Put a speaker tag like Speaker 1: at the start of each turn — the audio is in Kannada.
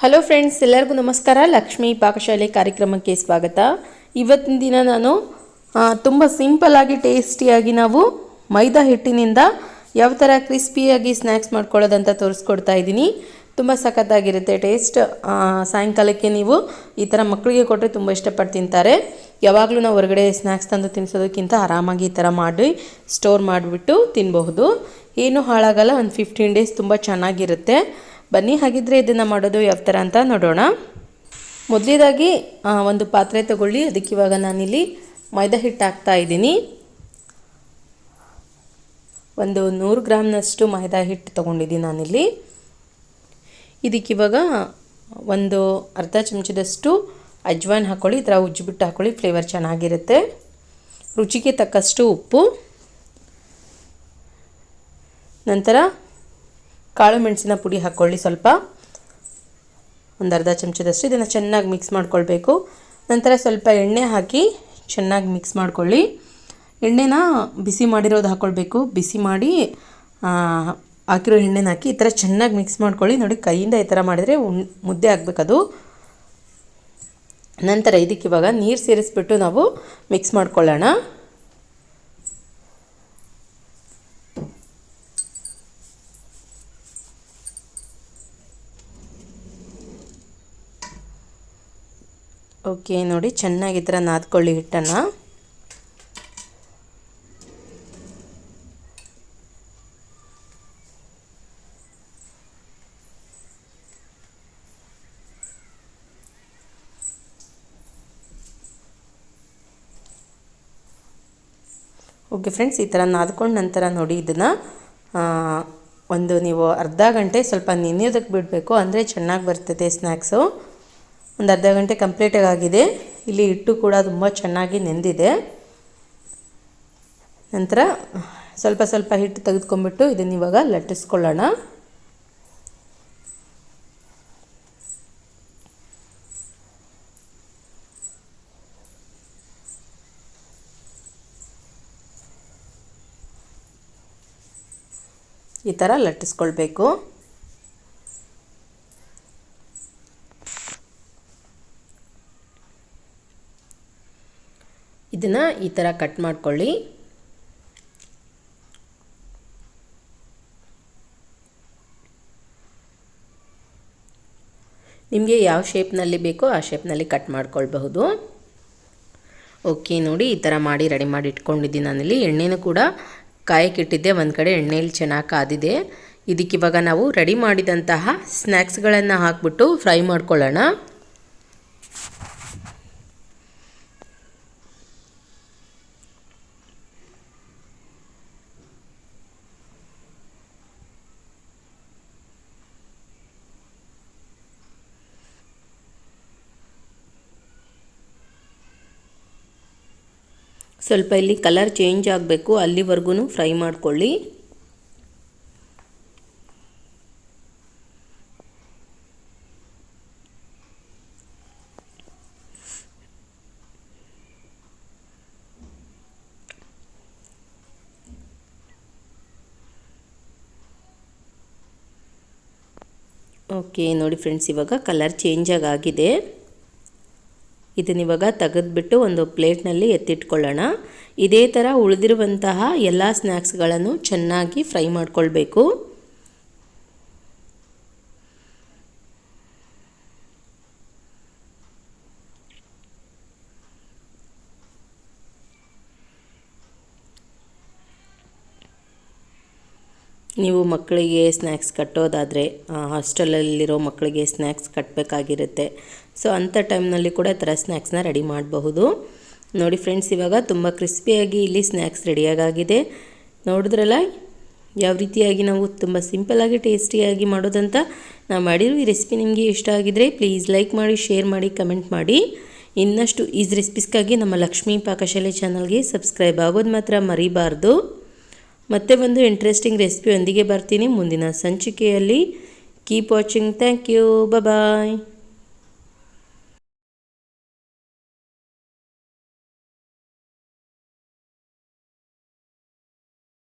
Speaker 1: ಹಲೋ ಫ್ರೆಂಡ್ಸ್ ಎಲ್ಲರಿಗೂ ನಮಸ್ಕಾರ. ಲಕ್ಷ್ಮೀ ಪಾಕಶಾಲೆ ಕಾರ್ಯಕ್ರಮಕ್ಕೆ ಸ್ವಾಗತ. ಇವತ್ತಿನ ದಿನ ನಾನು ತುಂಬ ಸಿಂಪಲ್ಲಾಗಿ ಟೇಸ್ಟಿಯಾಗಿ ನಾವು ಮೈದಾ ಹಿಟ್ಟಿನಿಂದ ಯಾವ ಥರ ಕ್ರಿಸ್ಪಿಯಾಗಿ ಸ್ನ್ಯಾಕ್ಸ್ ಮಾಡ್ಕೊಳ್ಳೋದಂತ ತೋರಿಸ್ಕೊಡ್ತಾ ಇದ್ದೀನಿ. ತುಂಬ ಸಖತ್ತಾಗಿರುತ್ತೆ ಟೇಸ್ಟ್ ಸಾಯಂಕಾಲಕ್ಕೆ ನೀವು ಈ ಥರ ಮಕ್ಕಳಿಗೆ ಕೊಟ್ಟರೆ ತುಂಬ ಇಷ್ಟಪಟ್ಟು ತಿಂತಾರೆ. ಯಾವಾಗಲೂ ನಾವು ಹೊರಗಡೆ ಸ್ನ್ಯಾಕ್ಸ್ ತಂದು ತಿನ್ನಿಸೋದಕ್ಕಿಂತ ಆರಾಮಾಗಿ ಈ ಥರ ಮಾಡಿ ಸ್ಟೋರ್ ಮಾಡಿಬಿಟ್ಟು ತಿನ್ನಬಹುದು ಏನೂ ಹಾಳಾಗಲ್ಲ, ಒಂದು ಫಿಫ್ಟೀನ್ ಡೇಸ್ ತುಂಬ ಚೆನ್ನಾಗಿರುತ್ತೆ. ಬನ್ನಿ, ಹಾಗಿದ್ರೆ ಇದನ್ನು ಮಾಡೋದು ಯಾವ ಥರ ಅಂತ ನೋಡೋಣ. ಮೊದಲೇದಾಗಿ ಒಂದು ಪಾತ್ರೆ ತಗೊಳ್ಳಿ. ಅದಕ್ಕೆ ಇವಾಗ ನಾನಿಲ್ಲಿ ಮೈದಾ ಹಿಟ್ಟು ಹಾಕ್ತಾ ಇದ್ದೀನಿ. ಒಂದು ನೂರು ಗ್ರಾಮ್ನಷ್ಟು ಮೈದಾ ಹಿಟ್ಟು ತೊಗೊಂಡಿದ್ದೀನಿ ನಾನಿಲ್ಲಿ. ಇದಕ್ಕಿವಾಗ ಒಂದು ಅರ್ಧ ಚಮಚದಷ್ಟು ಅಜ್ವಾನ್ ಹಾಕ್ಕೊಳ್ಳಿ ಇದರ ಉಜ್ಜಿಬಿಟ್ಟು ಹಾಕ್ಕೊಳ್ಳಿ ಫ್ಲೇವರ್ ಚೆನ್ನಾಗಿರುತ್ತೆ. ರುಚಿಗೆ ತಕ್ಕಷ್ಟು ಉಪ್ಪು. ನಂತರ ಕಾಳು ಮೆಣಸಿನ ಪುಡಿ ಹಾಕ್ಕೊಳ್ಳಿ ಸ್ವಲ್ಪ. ಒಂದು ಅರ್ಧ ಚಮಚದಷ್ಟು ಇದನ್ನು ಚೆನ್ನಾಗಿ ಮಿಕ್ಸ್ ಮಾಡ್ಕೊಳ್ಬೇಕು. ನಂತರ ಸ್ವಲ್ಪ ಎಣ್ಣೆ ಹಾಕಿ ಚೆನ್ನಾಗಿ ಮಿಕ್ಸ್ ಮಾಡ್ಕೊಳ್ಳಿ. ಎಣ್ಣೆನ ಬಿಸಿ ಮಾಡಿರೋದು ಹಾಕ್ಕೊಳ್ಬೇಕು ಬಿಸಿ ಮಾಡಿ ಹಾಕಿರೋ ಎಣ್ಣೆನ ಹಾಕಿ ಈ ಥರ ಚೆನ್ನಾಗಿ ಮಿಕ್ಸ್ ಮಾಡ್ಕೊಳ್ಳಿ. ನೋಡಿ ಕೈಯಿಂದ ಈ ಥರ ಮಾಡಿದರೆ ಮುದ್ದೆ ಆಗಬೇಕದು ನಂತರ ಇದಕ್ಕೆ ಇವಾಗ ನೀರು ಸೇರಿಸ್ಬಿಟ್ಟು ನಾವು ಮಿಕ್ಸ್ ಮಾಡ್ಕೊಳ್ಳೋಣ. ಓಕೆ, ನೋಡಿ, ಚೆನ್ನಾಗಿ ನಾದ್ಕೊಳ್ಳಿ ಹಿಟ್ಟನ್ನ. ಓಕೆ, ಫ್ರೆಂಡ್ಸ್, ಈ ಥರ ನಾದ್ಕೊಂಡ ನಂತರ ನೋಡಿ ಇದನ್ನು ಒಂದು ನೀವು ಅರ್ಧ ಗಂಟೆ ಸ್ವಲ್ಪ ನೆನೆಯೋದಕ್ಕೆ ಬಿಡಬೇಕು, ಅಂದರೆ ಚೆನ್ನಾಗಿ ಬರ್ತದೆ ಸ್ನ್ಯಾಕ್ಸು ಒಂದು ಅರ್ಧ ಗಂಟೆ ಕಂಪ್ಲೀಟಾಗಿ ಆಗಿದೆ. ಇಲ್ಲಿ ಹಿಟ್ಟು ಕೂಡ ತುಂಬ ಚೆನ್ನಾಗಿ ನೆಂದಿದೆ. ನಂತರ ಸ್ವಲ್ಪ ಸ್ವಲ್ಪ ಹಿಟ್ಟು ತೆಗೆದುಕೊಂಡ್ಬಿಟ್ಟು ಇದನ್ನು ಇವಾಗ ಲಟ್ಟಿಸ್ಕೊಳ್ಳೋಣ. ಈ ಥರ ಲಟ್ಟಿಸ್ಕೊಳ್ಬೇಕು. ಇದನ್ನು ಈ ಥರ ಕಟ್ ಮಾಡ್ಕೊಳ್ಳಿ. ನಿಮಗೆ ಯಾವ ಶೇಪ್ನಲ್ಲಿ ಬೇಕೋ ಆ ಶೇಪ್ನಲ್ಲಿ ಕಟ್ ಮಾಡ್ಕೊಳ್ಬಹುದು. ಓಕೆ ನೋಡಿ ಈ ಥರ ಮಾಡಿ ರೆಡಿ ಮಾಡಿ ಇಟ್ಕೊಂಡಿದ್ದೀನಿ ನಾನಿಲ್ಲಿ. ಎಣ್ಣೆನೂ ಕೂಡ ಕಾಯಕ್ಕಿಟ್ಟಿದ್ದೆ ಒಂದು ಕಡೆ ಎಣ್ಣೆಯಲ್ಲಿ ಚೆನ್ನಾಗಿ ಕಾದಿದೆ. ಇದಕ್ಕಿವಾಗ ನಾವು ರೆಡಿ ಮಾಡಿದಂತಹ ಸ್ನ್ಯಾಕ್ಸ್ಗಳನ್ನು ಹಾಕ್ಬಿಟ್ಟು ಫ್ರೈ ಮಾಡ್ಕೊಳ್ಳೋಣ. ಸ್ವಲ್ಪ ಇಲ್ಲಿ ಕಲರ್ ಚೇಂಜ್ ಆಗಬೇಕು ಅಲ್ಲಿವರೆಗೂ ಫ್ರೈ ಮಾಡಿಕೊಳ್ಳಿ. ಓಕೆ ನೋಡಿ ಫ್ರೆಂಡ್ಸ್ ಇವಾಗ ಕಲರ್ ಚೇಂಜ್ ಆಗಿದೆ. ಇದನ್ನ ಇವಾಗ ತೆಗೆದುಬಿಟ್ಟು ಒಂದು ಪ್ಲೇಟ್ನಲ್ಲಿ ಎತ್ತಿಟ್ಕೊಳ್ಳೋಣ. ಇದೇ ಥರ ಉಳಿದಿರುವಂತಹ ಎಲ್ಲ ಸ್ನ್ಯಾಕ್ಸ್ಗಳನ್ನು ಚೆನ್ನಾಗಿ ಫ್ರೈ ಮಾಡಿಕೊಳ್ಬೇಕು. ನೀವು ಮಕ್ಕಳಿಗೆ ಸ್ನ್ಯಾಕ್ಸ್ ಕಟ್ಟೋದಾದರೆ ಹಾಸ್ಟೆಲಲ್ಲಿರೋ ಮಕ್ಕಳಿಗೆ ಸ್ನ್ಯಾಕ್ಸ್ ಕಟ್ಟಬೇಕಾಗಿರುತ್ತೆ. ಸೊ ಅಂಥ ಟೈಮ್ನಲ್ಲಿ ಕೂಡ ಥರ ಸ್ನ್ಯಾಕ್ಸ್ನ ರೆಡಿ ಮಾಡಬಹುದು. ನೋಡಿ ಫ್ರೆಂಡ್ಸ್, ಇವಾಗ ತುಂಬ ಕ್ರಿಸ್ಪಿಯಾಗಿ ಇಲ್ಲಿ ಸ್ನ್ಯಾಕ್ಸ್ ರೆಡಿಯಾಗಿದೆ ನೋಡಿದ್ರಲ್ಲ, ಯಾವ ರೀತಿಯಾಗಿ ನಾವು ತುಂಬ ಸಿಂಪಲ್ಲಾಗಿ ಟೇಸ್ಟಿಯಾಗಿ ಮಾಡೋದಂತ ನಾವು ಮಾಡಿರೋ ಈ ರೆಸಿಪಿ ನಿಮಗೆ ಇಷ್ಟ ಆಗಿದ್ರೆ ಪ್ಲೀಸ್ ಲೈಕ್ ಮಾಡಿ, ಶೇರ್ ಮಾಡಿ, ಕಮೆಂಟ್ ಮಾಡಿ. ಇನ್ನಷ್ಟು ಈಸ್ ರೆಸಿಪೀಸ್ಗಾಗಿ ನಮ್ಮ ಲಕ್ಷ್ಮೀ ಪಾಕಶಾಲೆ ಚಾನಲ್ಗೆ ಸಬ್ಸ್ಕ್ರೈಬ್ ಆಗೋದು ಮಾತ್ರ ಮರಿಬಾರ್ದು. ಮತ್ತೆ ಒಂದು ಇಂಟ್ರೆಸ್ಟಿಂಗ್ ರೆಸಿಪಿಯೊಂದಿಗೆ ಬರ್ತೀನಿ. ಮುಂದಿನ ಸಂಚಿಕೆಯಲ್ಲಿ. Keep watching. Thank you. Bye